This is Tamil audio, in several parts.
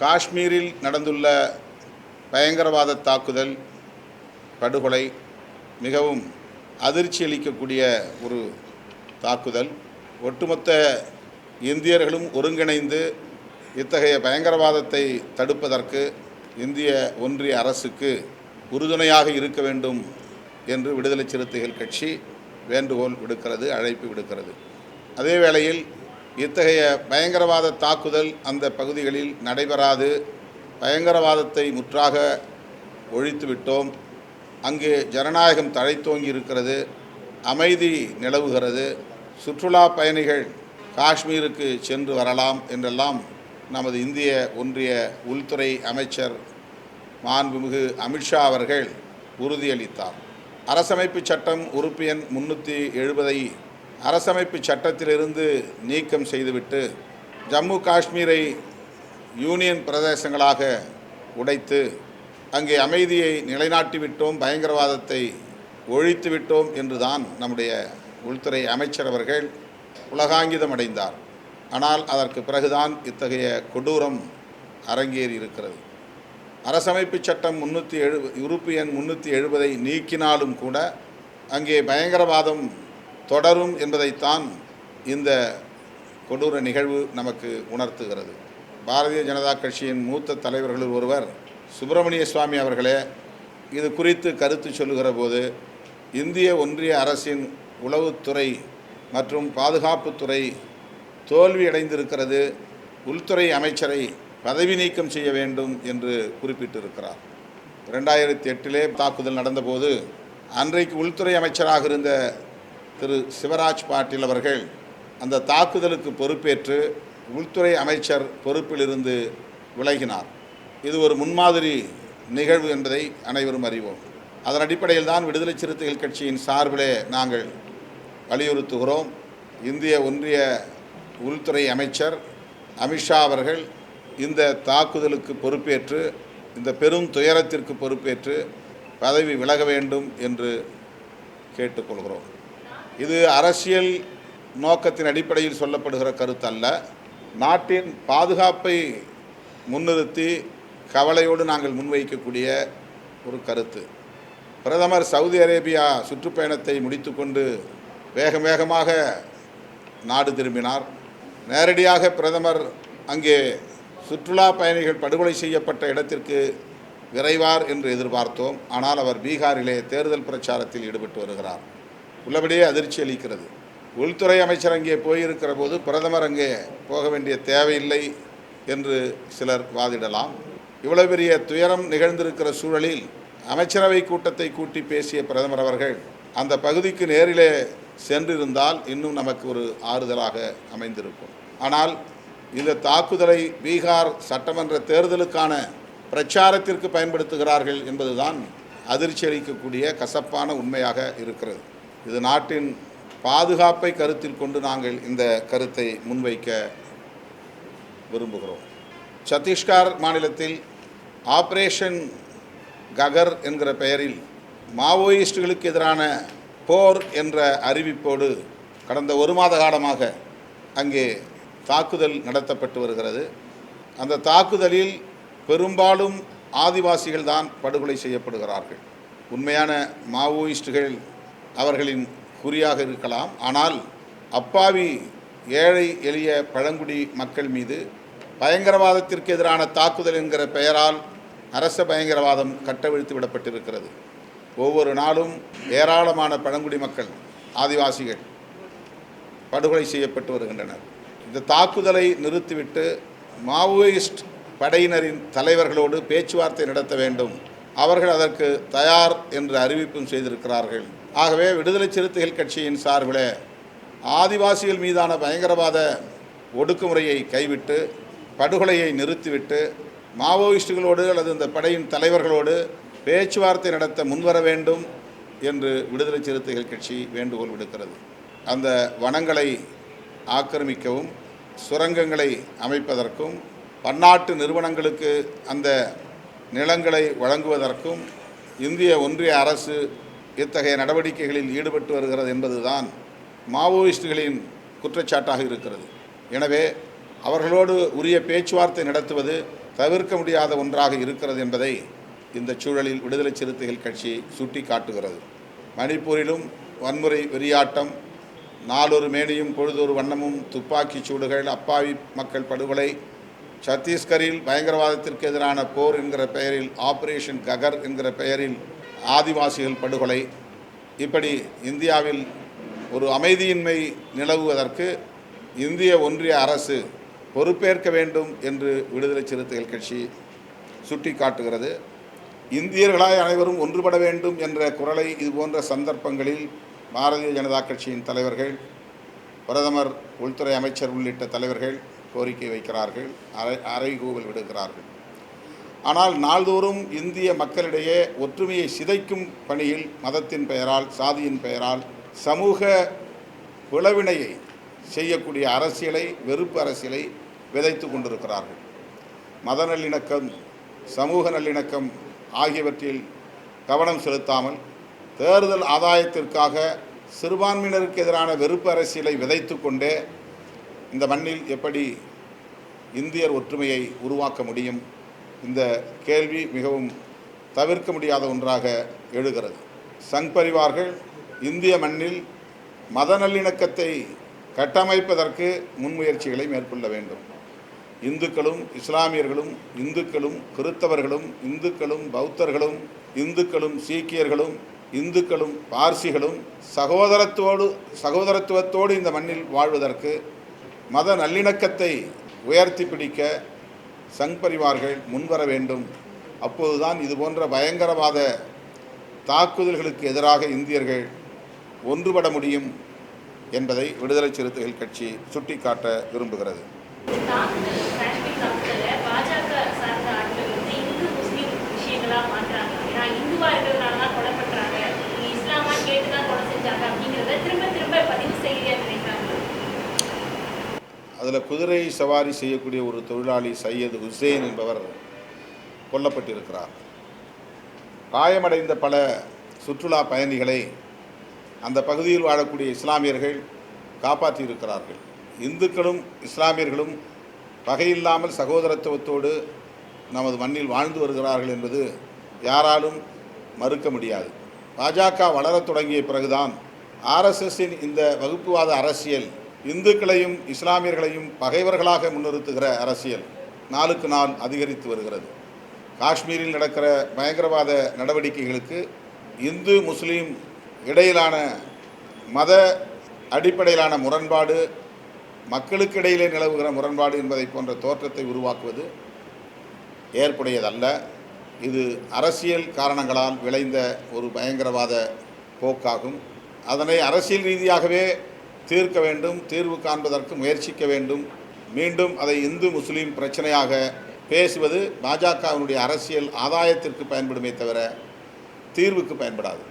காஷ்மீரில் நடந்துள்ள பயங்கரவாத தாக்குதல் படுகொலை மிகவும் அதிர்ச்சி அளிக்கக்கூடிய ஒரு தாக்குதல். ஒட்டுமொத்த இந்தியர்களும் ஒருங்கிணைந்து இத்தகைய பயங்கரவாதத்தை தடுப்பதற்கு இந்திய ஒன்றிய அரசுக்கு உறுதுணையாக இருக்க வேண்டும் என்று விடுதலை சிறுத்தைகள் கட்சி வேண்டுகோள் விடுக்கிறது அழைப்பு விடுக்கிறது. அதே வேளையில் இத்தகைய பயங்கரவாத தாக்குதல் அந்த பகுதிகளில் நடைபெறாது. பயங்கரவாதத்தை முற்றாக ஒழித்து விட்டோம். அங்கு ஜனநாயகம் தழைத்தோங்கி இருக்கிறது. அமைதி நிலவுகிறது. சுற்றுலா பயணிகள் காஷ்மீருக்கு சென்று வரலாம் என்றெல்லாம் நமது இந்திய ஒன்றிய உள்துறை அமைச்சர் மாண்புமிகு அமித்ஷா அவர்கள் உறுதியளித்தார். அரசமைப்பு சட்டம் உறுப்பு எண் முன்னூற்றி எழுபதை அரசமைப்பு சட்டத்திலிருந்து நீக்கம் செய்துவிட்டு ஜம்மு காஷ்மீரை யூனியன் பிரதேசங்களாக உடைத்து அங்கே அமைதியை நிலைநாட்டி விட்டோம் பயங்கரவாதத்தை ஒழித்து விட்டோம் என்றுதான் நம்முடைய உள்துறை அமைச்சர் அவர்கள் உலகாங்கிதம் அடைந்தார். ஆனால் அதற்கு பிறகுதான் இத்தகைய கொடூரம் அரங்கேறி இருக்கிறது. அரசமைப்பு சட்டம் முன்னூற்றி எழு உறுப்பு எண் முன்னூற்றி எழுபதை நீக்கினாலும் கூட அங்கே பயங்கரவாதம் தொடரும் என்பதைத்தான் இந்த கொடூர நிகழ்வு நமக்கு உணர்த்துகிறது. பாரதிய ஜனதா கட்சியின் மூத்த தலைவர்களில் ஒருவர் சுப்பிரமணிய சுவாமி அவர்களே இது குறித்து கருத்து சொல்லுகிற போது இந்திய ஒன்றிய அரசின் உளவுத்துறை மற்றும் பாதுகாப்புத்துறை தோல்வியடைந்திருக்கிறது உள்துறை அமைச்சரை பதவி நீக்கம் செய்ய வேண்டும் என்று குறிப்பிட்டிருக்கிறார். ரெண்டாயிரத்தி எட்டிலே தாக்குதல் நடந்தபோது அன்றைக்கு உள்துறை அமைச்சராக இருந்த திரு சிவராஜ் பாட்டீல் அவர்கள் அந்த தாக்குதலுக்கு பொறுப்பேற்று உள்துறை அமைச்சர் பொறுப்பிலிருந்து விலகினார். இது ஒரு முன்மாதிரி நிகழ்வு என்பதை அனைவரும் அறிவோம். அதன் அடிப்படையில் தான் விடுதலை சிறுத்தைகள் கட்சியின் சார்பிலே நாங்கள் வலியுறுத்துகிறோம். இந்திய ஒன்றிய உள்துறை அமைச்சர் அமித்ஷா அவர்கள் இந்த தாக்குதலுக்கு பொறுப்பேற்று இந்த பெரும் துயரத்திற்கு பொறுப்பேற்று பதவி விலக வேண்டும் என்று கேட்டுக்கொள்கிறோம். இது அரசியல் நோக்கத்தின் அடிப்படையில் சொல்லப்படுகிற கருத்தல்ல. நாட்டின் பாதுகாப்பை முன்னிறுத்தி கவலையோடு நாங்கள் முன்வைக்கக்கூடிய ஒரு கருத்து. பிரதமர் சவுதி அரேபியா சுற்றுப்பயணத்தை முடித்துக்கொண்டு வேக வேகமாக நாடு திரும்பினார். நேரடியாக பிரதமர் அங்கே சுற்றுலா பயணிகள் படுகொலை செய்யப்பட்ட இடத்திற்கு விரைவார் என்று எதிர்பார்த்தோம். ஆனால் அவர் பீகாரிலே தேர்தல் பிரச்சாரத்தில் ஈடுபட்டு வருகிறார். உள்ளபடியே அதிர்ச்சி அளிக்கிறது. உள்துறை அமைச்சர் அங்கே போயிருக்கிற போது பிரதமர் அங்கே போக வேண்டிய தேவையில்லை என்று சிலர் வாதிடலாம். இவ்வளவு பெரிய துயரம் நிகழ்ந்திருக்கிற சூழலில் அமைச்சரவை கூட்டத்தை கூட்டி பேசிய பிரதமர் அவர்கள் அந்த பகுதிக்கு நேரிலே சென்றிருந்தால் இன்னும் நமக்கு ஒரு ஆறுதலாக அமைந்திருக்கும். ஆனால் இந்த தாக்குதலை பீகார் சட்டமன்ற தேர்தலுக்கான பிரச்சாரத்திற்கு பயன்படுத்துகிறார்கள் என்பதுதான் அதிர்ச்சி அளிக்கக்கூடிய கசப்பான உண்மையாக இருக்கிறது. இது நாட்டின் பாதுகாப்பை கருத்தில் கொண்டு நாங்கள் இந்த கருத்தை முன்வைக்க விரும்புகிறோம். சத்தீஸ்கர் மாநிலத்தில் ஆப்ரேஷன் ககர் என்கிற பெயரில் மாவோயிஸ்டுகளுக்கு எதிரான போர் என்ற அறிவிப்போடு கடந்த ஒரு மாத காலமாக அங்கே தாக்குதல் நடத்தப்பட்டு வருகிறது. அந்த தாக்குதலில் பெரும்பாலும் ஆதிவாசிகள் தான் படுகொலை செய்யப்படுகிறார்கள். உண்மையான மாவோயிஸ்டுகள் அவர்களின் குறியாக இருக்கலாம். ஆனால் அப்பாவி ஏழை எளிய பழங்குடி மக்கள் மீது பயங்கரவாதத்திற்கு எதிரான தாக்குதல் என்கிற பெயரால் அரச பயங்கரவாதம் கட்டவிழ்த்து விடப்பட்டிருக்கிறது. ஒவ்வொரு நாளும் ஏராளமான பழங்குடி மக்கள் ஆதிவாசிகள் படுகொலை செய்யப்பட்டு வருகின்றனர். இந்த தாக்குதலை நிறுத்திவிட்டு மாவோயிஸ்ட் படையினரின் தலைவர்களோடு பேச்சுவார்த்தை நடத்த வேண்டும். அவர்கள் அதற்கு தயார் என்று அறிவிப்பும் செய்திருக்கிறார்கள். ஆகவே விடுதலை சிறுத்தைகள் கட்சியின் சார்பில் ஆதிவாசிகள் மீதான பயங்கரவாத ஒடுக்குமுறையை கைவிட்டு படுகொலையை நிறுத்திவிட்டு மாவோயிஸ்டுகளோடு அல்லது இந்த படையின் தலைவர்களோடு பேச்சுவார்த்தை நடத்த முன்வர வேண்டும் என்று விடுதலை சிறுத்தைகள் கட்சி வேண்டுகோள் விடுக்கிறது. அந்த வனங்களை ஆக்கிரமிக்கவும் சுரங்கங்களை அமைப்பதற்கும் பன்னாட்டு நிறுவனங்களுக்கு அந்த நிலங்களை வழங்குவதற்கும் இந்திய ஒன்றிய அரசு இத்தகைய நடவடிக்கைகளில் ஈடுபட்டு வருகிறது என்பதுதான் மாவோயிஸ்டுகளின் குற்றச்சாட்டாக இருக்கிறது. எனவே அவர்களோடு உரிய பேச்சுவார்த்தை நடத்துவது தவிர்க்க முடியாத ஒன்றாக இருக்கிறது என்பதை இந்த சூழலில் விடுதலை சிறுத்தைகள் கட்சி சுட்டி காட்டுகிறது மணிப்பூரிலும் வன்முறை வெறியாட்டம் நாளொரு மேனியும் பொழுதொரு வண்ணமும் துப்பாக்கிச் சூடுகள் அப்பாவி மக்கள் படுகொலை சத்தீஸ்கரில் பயங்கரவாதத்திற்கு எதிரான போர் என்கிற பெயரில் ஆபரேஷன் ககர் என்கிற பெயரில் ஆதிவாசிகள் படுகொலை. இப்படி இந்தியாவில் ஒரு அமைதியின்மை நிலவுவதற்கு இந்திய ஒன்றிய அரசு பொறுப்பேற்க வேண்டும் என்று விடுதலை சிறுத்தைகள் கட்சி சுட்டிக்காட்டுகிறது. இந்தியர்களாய் அனைவரும் ஒன்றுபட வேண்டும் என்ற குரலை இதுபோன்ற சந்தர்ப்பங்களில் பாரதிய ஜனதா கட்சியின் தலைவர்கள் பிரதமர் உள்துறை அமைச்சர் உள்ளிட்ட தலைவர்கள் கோரிக்கை வைக்கிறார்கள் அறை அறைகூவல் விடுகிறார்கள் ஆனால் நாள்தோறும் இந்திய மக்களிடையே ஒற்றுமையை சிதைக்கும் பணியில் மதத்தின் பெயரால் சாதியின் பெயரால் சமூக பிளவினையை செய்யக்கூடிய அரசியலை வெறுப்பு அரசியலை விதைத்து கொண்டிருக்கிறார்கள். மத நல்லிணக்கம் சமூக நல்லிணக்கம் ஆகியவற்றில் கவனம் செலுத்தாமல் தேர்தல் ஆதாயத்திற்காக சிறுபான்மையினருக்கு எதிரான வெறுப்பு அரசியலை விதைத்து கொண்டே இந்த மண்ணில் எப்படி இந்தியர் ஒற்றுமையை உருவாக்க முடியும்? இந்த கேள்வி மிகவும் தவிர்க்க முடியாத ஒன்றாக எழுகிறது. சங் பரிவார்கள் இந்திய மண்ணில் மத நல்லிணக்கத்தை கட்டமைப்பதற்கு முன்முயற்சிகளை மேற்கொள்ள வேண்டும். இந்துக்களும் இஸ்லாமியர்களும் இந்துக்களும் கிறித்தவர்களும் இந்துக்களும் பௌத்தர்களும் இந்துக்களும் சீக்கியர்களும் இந்துக்களும் பார்சிகளும் சகோதரத்தோடு சகோதரத்துவத்தோடு இந்த மண்ணில் வாழ்வதற்கு மத நல்லிணக்கத்தை உயர்த்தி பிடிக்க சங் பரிவார்கள் முன்வர வேண்டும். அப்போதுதான் இது போன்ற பயங்கரவாத தாக்குதல்களுக்கு எதிராக இந்தியர்கள் ஒன்றுபட முடியும் என்பதை விடுதலை சிறுத்தைகள் கட்சி சுட்டிக்காட்ட விரும்புகிறது தாக்குதல் காஷ்மீர் தாக்குதலை பாஜக சார்ந்த ஆட்கள் வந்து இந்து முஸ்லீம் விஷயங்களா மாற்றாங்க ஏன்னா இந்துவா இருக்கிறதுனால தான் கொலை பண்றாங்க நீங்க இஸ்லாமா கேட்டு தான் கொலை செஞ்சாங்க அப்படிங்கிறத திரும்ப திரும்ப பதிவு செய்ய நினைக்கிறாங்க அதில் குதிரை சவாரி செய்யக்கூடிய ஒரு தொழிலாளி சையது ஹுசேன் என்பவர் கொல்லப்பட்டிருக்கிறார். காயமடைந்த பல சுற்றுலா பயணிகளை அந்த பகுதியில் வாழக்கூடிய இஸ்லாமியர்கள் காப்பாற்றியிருக்கிறார்கள். இந்துக்களும் இஸ்லாமியர்களும் பகையில்லாமல் சகோதரத்துவத்தோடு நமது மண்ணில் வாழ்ந்து வருகிறார்கள் என்பது யாராலும் மறுக்க முடியாது. பாஜக வளரத் தொடங்கிய பிறகுதான் ஆர்எஸ்எஸ்ஸின் இந்த வகுப்புவாத அரசியல் இந்துக்களையும் இஸ்லாமியர்களையும் பகைவர்களாக முன்னிறுத்துகிற அரசியல் நாளுக்கு நாள் அதிகரித்து வருகிறது. காஷ்மீரில் நடக்கிற பயங்கரவாத நடவடிக்கைகளுக்கு இந்து முஸ்லீம் இடையிலான மத அடிப்படையிலான முரண்பாடு மக்களுக்கு இடையிலே நிலவுகிற முரண்பாடு என்பதை போன்ற தோற்றத்தை உருவாக்குவது ஏற்புடையதல்ல. இது அரசியல் காரணங்களால் விளைந்த ஒரு பயங்கரவாத போக்காகும். அதனை அரசியல் ரீதியாகவே தீர்க்க வேண்டும் தீர்வு காண்பதற்கு முயற்சிக்க வேண்டும். மீண்டும் அதை இந்து முஸ்லீம் பிரச்சனையாக பேசுவது பாஜகவினுடைய அரசியல் ஆதாயத்திற்கு பயன்படுமே தவிர தீர்வுக்கு பயன்படாது.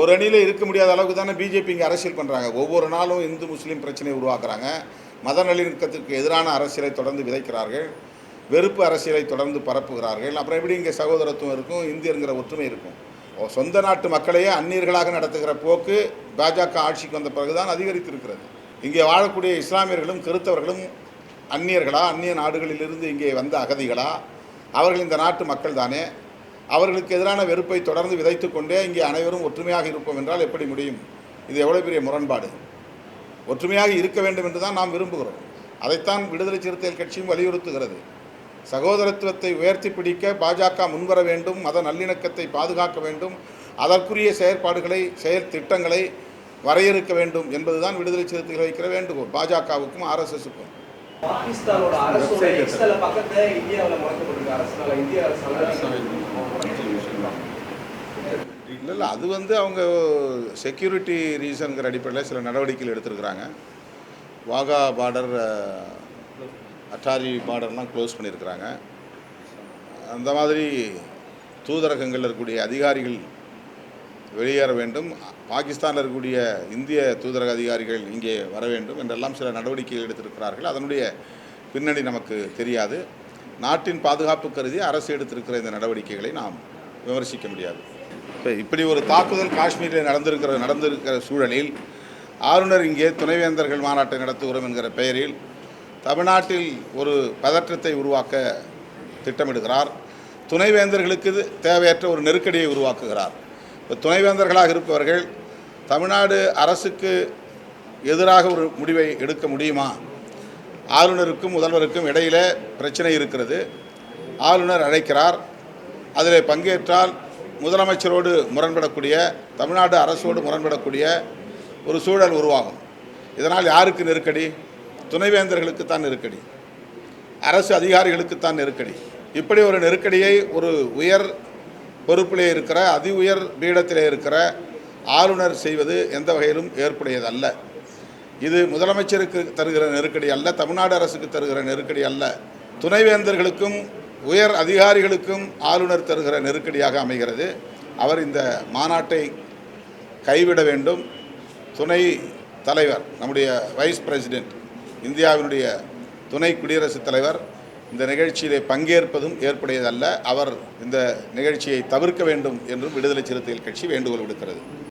ஒரு அணியில் இருக்க முடியாத அளவுக்கு தானே பிஜேபி இங்கே அரசியல் பண்ணுறாங்க ஒவ்வொரு நாளும் இந்து முஸ்லீம் பிரச்சனையை உருவாக்குறாங்க. மத நல்லிணக்கத்திற்கு எதிரான அரசியலை தொடர்ந்து விதைக்கிறார்கள். வெறுப்பு அரசியலை தொடர்ந்து பரப்புகிறார்கள். அப்புறம் எப்படி இங்கே சகோதரத்துவம் இருக்கும்? இந்தியருங்கிற ஒற்றுமை இருக்கும். சொந்த நாட்டு மக்களையே அந்நியர்களாக நடத்துகிற போக்கு பாஜக ஆட்சிக்கு வந்த பிறகுதான் அதிகரித்திருக்கிறது. இங்கே வாழக்கூடிய இஸ்லாமியர்களும் கிறித்தவர்களும் அந்நியர்களா? அந்நிய நாடுகளிலிருந்து இங்கே வந்த அகதிகளா? அவர்கள் இந்த நாட்டு மக்கள் தானே? அவர்களுக்கு எதிரான வெறுப்பை தொடர்ந்து விதைத்து கொண்டே இங்கே அனைவரும் ஒற்றுமையாக இருப்போம் என்றால் எப்படி முடியும்? இது எவ்வளோ பெரிய முரண்பாடு. ஒற்றுமையாக இருக்க வேண்டும் என்று தான் நாம் விரும்புகிறோம். அதைத்தான் விடுதலை சிறுத்தைகள் கட்சியும் வலியுறுத்துகிறது. சகோதரத்துவத்தை உயர்த்தி பிடிக்க பாஜக முன்வர வேண்டும் மத நல்லிணக்கத்தை பாதுகாக்க வேண்டும் அதற்குரிய செயற்பாடுகளை செயல் திட்டங்களை வரையறுக்க வேண்டும் என்பதுதான் விடுதலை சிறுத்தைகள் வைக்கிற வேண்டுகோள் பாஜகவுக்கும் ஆர்எஸ்எஸ்க்கும். பாகிஸ்தானோட எக்ஸ்தல பக்கத்தை இந்தியாவில் முடக்கப்பட்டிருக்கு அரசால இந்திய அரசால. இல்லை இல்லை அது வந்து அவங்க செக்யூரிட்டி ரீசன்கிற அடிப்படையில் சில நடவடிக்கைகள் எடுத்திருக்கிறாங்க. வாகா பார்டர் அட்டாரி பார்டர்லாம் க்ளோஸ் பண்ணியிருக்கிறாங்க. அந்த மாதிரி தூதரகங்களில் இருக்கக்கூடிய அதிகாரிகள் வெளியேற வேண்டும். பாகிஸ்தானில் இருக்கக்கூடிய இந்திய தூதரக அதிகாரிகள் இங்கே வர வேண்டும் என்றெல்லாம் சில நடவடிக்கைகள் எடுத்திருக்கிறார்கள். அதனுடைய பின்னணி நமக்கு தெரியாது. நாட்டின் பாதுகாப்பு கருதி அரசு எடுத்திருக்கிற இந்த நடவடிக்கைகளை நாம் விமர்சிக்க முடியாது. இப்போ இப்படி ஒரு தாக்குதல் காஷ்மீரில் நடந்திருக்கிற நடந்திருக்கிற சூழலில் ஆளுநர் இங்கே துணைவேந்தர்கள் மாநாட்டை நடத்துகிறோம் என்கிற பெயரில் தமிழ்நாட்டில் ஒரு பதற்றத்தை உருவாக்க திட்டமிடுகிறார். துணைவேந்தர்களுக்கு தேவையற்ற ஒரு நெருக்கடியை உருவாக்குகிறார். இப்போ துணைவேந்தர்களாக இருப்பவர்கள் தமிழ்நாடு அரசுக்கு எதிராக ஒரு முடிவை எடுக்க முடியுமா? ஆளுநருக்கும் முதல்வருக்கும் இடையிலே பிரச்சனை இருக்கிறது. ஆளுநர் அழைக்கிறார். அதில் பங்கேற்றால் முதலமைச்சரோடு முரண்படக்கூடிய தமிழ்நாடு அரசோடு முரண்படக்கூடிய ஒரு சூழல் உருவாகும். இதனால் யாருக்கு நெருக்கடி? துணைவேந்தர்களுக்கு தான் நெருக்கடி. அரசு அதிகாரிகளுக்குத்தான் நெருக்கடி. இப்படி ஒரு நெருக்கடியை ஒரு உயர் பொறுப்பிலே இருக்கிற அதி உயர் பீடத்திலே இருக்கிற ஆளுநர் செய்வது எந்த வகையிலும் ஏற்புடையதல்ல. இது முதலமைச்சருக்கு தருகிற நெருக்கடி அல்ல தமிழ்நாடு அரசுக்கு தருகிற நெருக்கடி அல்ல. துணைவேந்தர்களுக்கும் உயர் அதிகாரிகளுக்கும் ஆளுநர் தருகிற நெருக்கடியாக அமைகிறது. அவர் இந்த மாநாட்டை கைவிட வேண்டும். துணை தலைவர் நம்முடைய வைஸ் பிரசிடென்ட் இந்தியாவினுடைய துணை குடியரசுத் தலைவர் இந்த நிகழ்ச்சியிலே பங்கேற்பதும் ஏற்புடையதல்ல. அவர் இந்த நிகழ்ச்சியை தவிர்க்க வேண்டும் என்றும் விடுதலை சிறுத்தைகள் கட்சி வேண்டுகோள் விடுக்கிறது.